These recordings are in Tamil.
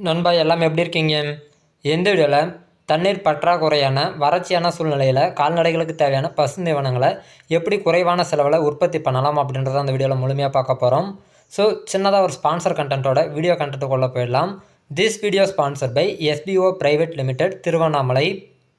நண்பா எல்லாம் எப்படி இருக்கீங்க? எந்த வீடியோவில் தண்ணீர் பற்றாக்குறையான வறட்சியான சூழ்நிலையில் கால்நடைகளுக்கு தேவையான பசுந்தீவனங்களை எப்படி குறைவான செலவில் உற்பத்தி பண்ணலாம் அப்படின்றத அந்த வீடியோவில் முழுமையாக பார்க்க போகிறோம் ஸோ சின்னதாக ஒரு ஸ்பான்சர் கண்டென்ட்டோட வீடியோ கண்டென்ட்டுக்குள்ளே போயிடலாம். This video sponsor by SPO private limited Tiruvannamalai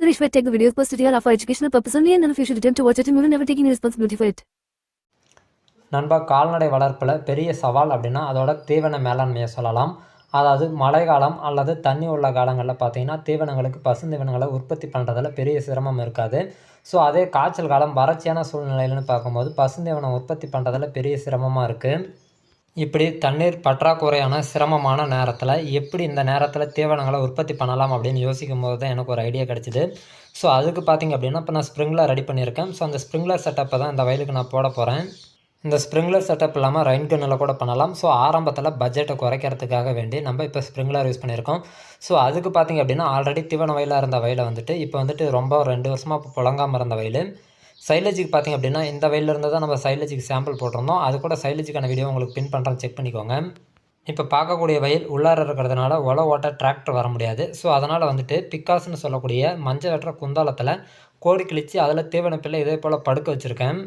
Suresh will take the videos posted here are for educational purpose only and none of you should attempt to watch it and will never take any responsibility for it. நண்பா கால்நடை வளர்ப்பில் பெரிய சவால் அப்படின்னா அதோட தீவன மேலாண்மையை சொல்லலாம். அதாவது மழைக்காலம் அல்லது தண்ணி உள்ள காலங்களில் பார்த்தீங்கன்னா தீவனங்களுக்கு பசுந்தீவனங்களை உற்பத்தி பண்ணுறதுல பெரிய சிரமம் இருக்காது. ஸோ அதே காய்ச்சல் காலம் வறட்சியான சூழ்நிலையிலன்னு பார்க்கும்போது பசுந்தீவனம் உற்பத்தி பண்ணுறதுல பெரிய சிரமமாக இருக்குது இப்படி தண்ணீர் பற்றாக்குறையான சிரமமான நேரத்தில் எப்படி இந்த நேரத்தில் தீவனங்களை உற்பத்தி பண்ணலாம் அப்படின்னு யோசிக்கும் போது தான் எனக்கு ஒரு ஐடியா கிடச்சிது. ஸோ அதுக்கு பார்த்தீங்க அப்படின்னா இப்போ நான் ஸ்ப்ரிங்லர் ரெடி பண்ணியிருக்கேன். ஸோ அந்த ஸ்ப்ரிங்லர் செட்டப்பை தான் இந்த வயலுக்கு நான் போட போகிறேன் இந்த ஸ்ப்ரிங்லர் செட்டப் இல்லாமல் ரைன் கன்னில் கூட பண்ணலாம். ஸோ ஆரம்பத்தில் பட்ஜெட்டை குறைக்கிறதுக்காக வேண்டி நம்ம இப்போ ஸ்ப்ரிங்லர் யூஸ் பண்ணியிருக்கோம். ஸோ அதுக்கு பார்த்தீங்க அப்படின்னா ஆல்ரெடி தீவன வயலாக இருந்த வயலை வந்துட்டு இப்போ வந்துட்டு ரொம்ப ரெண்டு வருஷமாக இப்போ புழங்காமல் இருந்த வயல். சைலஜிக்கு பார்த்திங்க அப்படின்னா இந்த வயலில் தான் நம்ம சைலஜிக்கு சாம்பிள் போட்டிருந்தோம். அது கூட சைலஜிக்கான வீடியோ உங்களுக்கு பின் பண்ணுறேன் செக் பண்ணிக்கோங்க. இப்போ பார்க்கக்கூடிய வயல் உள்ளார இருக்கிறதுனால உல ஓட்ட டிராக்டர் வர முடியாது. ஸோ அதனால் வந்துட்டு பிக்காஸ்னு சொல்லக்கூடிய மஞ்சள் வெட்டுற குந்தாலத்தில் கோடி கிழிச்சு அதில் தீவனப்பில் இதே போல் படுக்க வச்சுருக்கேன்.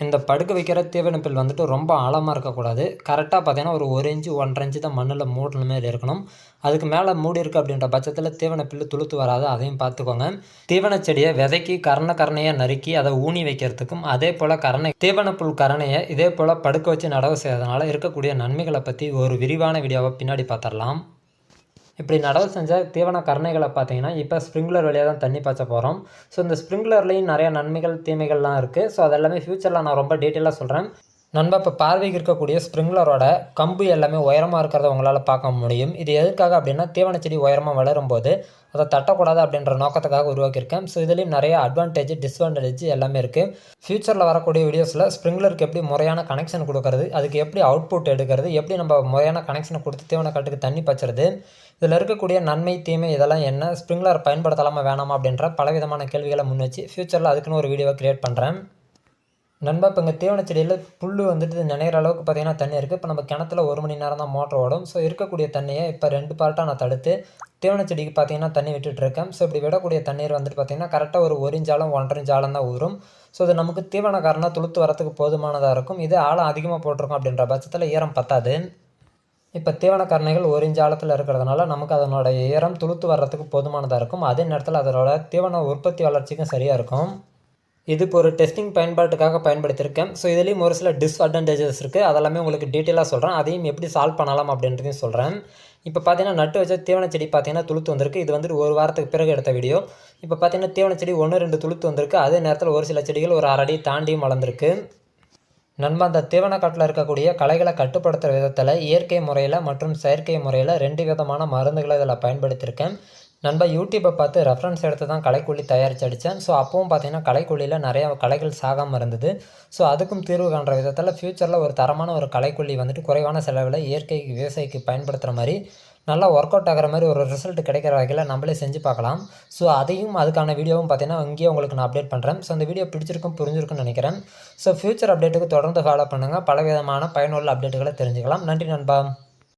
இந்த படுக்க வைக்கிற தீவனப்பில் வந்துட்டு ரொம்ப ஆழமாக இருக்கக்கூடாது. கரெக்டாக பார்த்தீங்கன்னா ஒரு ஒரு இன்ச்சு ஒன்றரை இன்ச்சு தான் மண்ணில் மூடின மாதிரி இருக்கணும். அதுக்கு மேலே மூடி இருக்குது அப்படின்ற பட்சத்தில் தீவனப்பில் துளுத்து வராது. அதையும் பார்த்துக்கோங்க. தீவன செடியை விதைக்கி கரண கரணையை நறுக்கி அதை ஊனி வைக்கிறதுக்கும் அதே போல் கரணை தீவனப்புல் கரணையை இதே போல் படுக்க வச்சு நடவு செய்யறதுனால இருக்கக்கூடிய நன்மைகளை பற்றி ஒரு விரிவான வீடியோவை பின்னாடி பார்த்துடலாம். இப்படி நடவு செஞ்ச தீவன கரணைகளை பார்த்தீங்கன்னா இப்போ ஸ்ப்ரிங்க்லர் வழியாக தான் தண்ணி பாய்ச்ச போகிறோம் ஸோ இந்த ஸ்ப்ரிங்க்லர்லேயும் நிறையா நன்மைகள் தீமைகள்லாம் இருக்குது ஸோ அதெல்லாமே ஃப்யூச்சரில் நான் ரொம்ப டீட்டெயிலாக சொல்கிறேன் நண்பா இப்போ பார்வைக்கு இருக்கக்கூடிய ஸ்ப்ரிங்லரோட கம்பு எல்லாமே உயரமாக இருக்கிறத உங்களால் பார்க்க முடியும். இது எதுக்காக அப்படின்னா தீவன செடி உயரமாக வளரும் போது அதை தட்டக்கூடாது அப்படின்ற நோக்கத்துக்காக உருவாக்கியிருக்கேன். ஸோ இதுலேயும் நிறைய அட்வான்டேஜ் டிஸ்அட்வான்டேஜ் எல்லாமே இருக்குது ஃப்யூச்சரில் வரக்கூடிய வீடியோஸில் ஸ்ப்ரிங்லருக்கு எப்படி முறையான கனெக்ஷன் கொடுக்கறது அதுக்கு எப்படி அவுட்புட் எடுக்கிறது எப்படி நம்ம முறையான கனெக்ஷனை கொடுத்து தீவன காட்டுக்கு தண்ணி பச்சுறது இதில் இருக்கக்கூடிய நன்மை தீமை இதெல்லாம் என்ன ஸ்ப்ரிங்லர் பயன்படுத்தலாமா வேணாமா அப்படின்ற பலவிதமான கேள்விகளை முன் வச்சு ஃப்யூச்சரில் அதுக்குன்னு ஒரு வீடியோவை க்ரியேட் பண்ணுறேன் நண்பா இப்போ இங்கே தீவன செடியில் புல் வந்துட்டு நினைக்கிற அளவுக்கு பார்த்தீங்கன்னா தண்ணி இருக்குது இப்போ நம்ம கிணத்துல ஒரு மணி நேரம் தான் மோட்டர் ஓடும். ஸோ இருக்கக்கூடிய தண்ணியை இப்போ ரெண்டு பார்ட்டாக நான் தடுத்து தீவன செடிக்கு பார்த்தீங்கன்னா தண்ணி விட்டுட்டு இருக்கேன். ஸோ இப்படி விடக்கூடிய தண்ணீர் வந்துட்டு பார்த்தீங்கன்னா கரெக்டாக ஒரு ஒரு இன்ச்சாலும் ஒன்றரை தான் ஊறும். ஸோ இது நமக்கு தீவன காரணம் துளுத்து வரத்துக்கு போதுமானதாக இருக்கும். இது ஆழம் அதிகமாக போட்டிருக்கோம் அப்படின்ற பட்சத்தில் ஈரம் பத்தாது. இப்போ தீவன கரணைகள் ஒரு இன்ச் ஆழத்தில் இருக்கிறதுனால நமக்கு அதனோட ஈரம் துளுத்து வர்றதுக்கு போதுமானதாக இருக்கும். அதே நேரத்தில் அதனோட தீவன உற்பத்தி வளர்ச்சிக்கும் சரியாக இருக்கும். இது இப்போ ஒரு டெஸ்டிங் பயன்பாட்டுக்காக பயன்படுத்தியிருக்கேன். ஸோ இதுலேயும் ஒரு சில டிஸ்அட்வான்டேஜஸ் இருக்குது அதெல்லாமே உங்களுக்கு டீட்டெயிலாக சொல்கிறேன் அதையும் எப்படி சால்வ் பண்ணலாம் அப்படின்றதையும் சொல்கிறேன் இப்போ பார்த்தீங்கன்னா நட்டு வச்ச தீவன செடி பார்த்தீங்கன்னா துளுத்து வந்திருக்கு. இது வந்துட்டு ஒரு வாரத்துக்கு பிறகு எடுத்த வீடியோ இப்போ பார்த்தீங்கன்னா தீவன செடி ஒன்று ரெண்டு துளுத்து வந்திருக்கு. அதே நேரத்தில் ஒரு சில செடிகள் ஒரு அரை அடி தாண்டியும் வளர்ந்துருக்கு. நண்பா அந்த தீவனக்காட்டில் இருக்கக்கூடிய களைகளை கட்டுப்படுத்துகிற விதத்தில் இயற்கை முறையில் மற்றும் செயற்கை முறையில் ரெண்டு விதமான மருந்துகளை இதில் பயன்படுத்தியிருக்கேன். நண்பா யூடியூப்பை பார்த்து ரெஃபரன்ஸ் எடுத்து தான் களைக்கொல்லி தயாரித்து அடித்தேன் ஸோ அப்பவும் பார்த்தீங்கன்னா களைக்கொல்லியில் நிறையா கலைகள் சாகாமல் இருந்தது. ஸோ அதுக்கும் தீர்வு காண்ற விதத்தில் ஃப்யூச்சரில் ஒரு தரமான ஒரு களைக்கொல்லி வந்துட்டு குறைவான செலவில் இயற்கை விவசாயிக்கு பயன்படுத்துகிற மாதிரி நல்லா ஒர்க் அவுட் ஆகிற மாதிரி ஒரு ரிசல்ட் கிடைக்கிற வகையில் நம்மளே செஞ்சு பார்க்கலாம். ஸோ அதையும் அதுக்கான வீடியோவும் பார்த்தீங்கன்னா இங்கேயே உங்களுக்கு நான் அப்டேட் பண்ணுறேன் ஸோ அந்த வீடியோ பிடிச்சிருக்கும் புரிஞ்சிருக்கும்னு நினைக்கிறேன். ஸோ ஃப்யூச்சர் அப்டேட்டுக்கு தொடர்ந்து ஃபாலோ பண்ணுங்கள் பலவிதமான பயனுள்ள அப்டேட்டுகளை தெரிஞ்சுக்கலாம். நன்றி நண்பா.